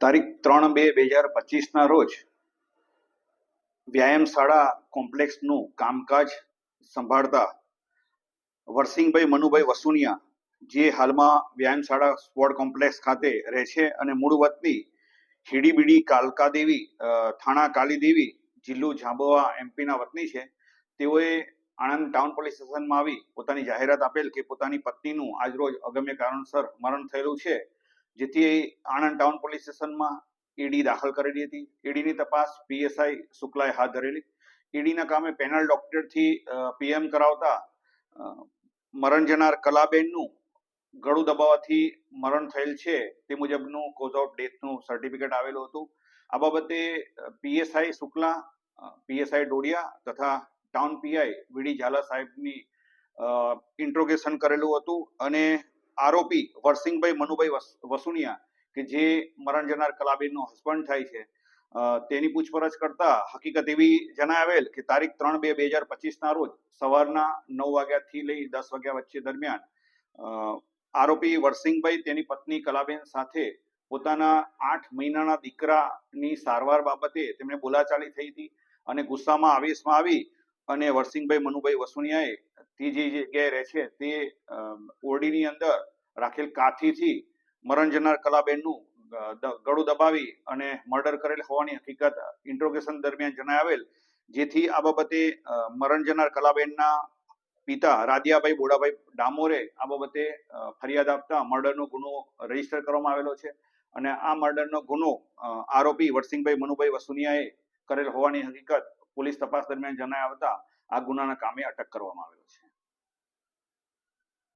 તારીખ ત્રણ બે બે હજાર પચીસના રોજ વ્યાયામ શાળા કોમ્પ્લેક્સનું કામકાજ સંભાળતા વરસિંહભાઈ મનુભાઈ વસુનિયા જે હાલમાં વ્યાયામશાળા સ્પોર્ટ કોમ્પ્લેક્સ ખાતે રહે છે અને મૂળ વતની હીડીબીડી કાલકા દેવી થાણા કાલી દેવી જિલ્લો ઝાંબવા એમપીના વતની છે. તેઓએ આણંદ ટાઉન પોલીસ સ્ટેશનમાં આવી પોતાની જાહેરાત આપેલ કે પોતાની પત્નીનું આજરોજ અગમ્ય કારણસર મરણ થયેલું છે. જેથી આણંદ ટાઉન પોલીસ સ્ટેશનમાં ઈડી દાખલ કરેલી હતી. ઈડીની તપાસ પીએસઆઈ શુક્લાએ હાથ ધરેલી. ઈડીના કામે પેનલ ડોક્ટરથી પીએમ કરાવતા મરણ જનાર કલાબેનનું ગળું દબાવવાથી મરણ થયેલ છે તે મુજબનું કોઝ ઓફ ડેથનું સર્ટિફિકેટ આવેલું હતું. આ બાબતે પીએસઆઈ શુક્લા પીએસઆઈ ડોડિયા તથા ટાઉન પીઆઈ વીડી ઝાલા સાહેબની ઇન્ટ્રોગેશન કરેલું હતું અને આરોપી વરસિંહભાઈ મનુભાઈ વસ- વસુનિયા કે જે મરણ જનાર કલાબેનનો હસબન્ડ થાય છે તેની પૂછપરછ કરતા હકીકત એવી જણાવેલ કે તારીખ ત્રણ બે બે હજાર પચીસના રોજ સવારના નવ વાગ્યાથી લઈ દસ વાગ્યા વચ્ચે દરમિયાન આરોપી વરસિંગભાઈ તેની પત્ની કલાબેન સાથે પોતાના આઠ મહિનાના દીકરાની સારવાર બાબતે તેમણે બોલાચાલી થઈ હતી અને ગુસ્સામાં આવેશમાં આવી અને વરસિંહભાઈ મનુભાઈ વસુનિયાએ તે જે જગ્યાએ રહે છે તે ઓરડીની અંદર રાખેલ કાથીથી મરણ જનાર કલાબેનનું ગળું દબાવી અને મર્ડર કરેલ હોવાની હકીકત ઇન્ટ્રોગેશન દરમિયાન જણાવેલ જેથી આ બાબતે મરણ જનાર કલાબેનના પિતા રાધિયાભાઈ બોડાભાઈ ડામોરે આ બાબતે ફરિયાદ આપતા મર્ડરનો ગુનો રજિસ્ટર કરવામાં આવેલો છે અને આ મર્ડરનો ગુનો આરોપી વરસિંગભાઈ મનુભાઈ વસુનિયાએ કરેલ હોવાની હકીકત પોલીસ તપાસ દરમિયાન જણાવ્યા આવતા આ ગુનાના કામે અટક કરવામાં આવેલો છે.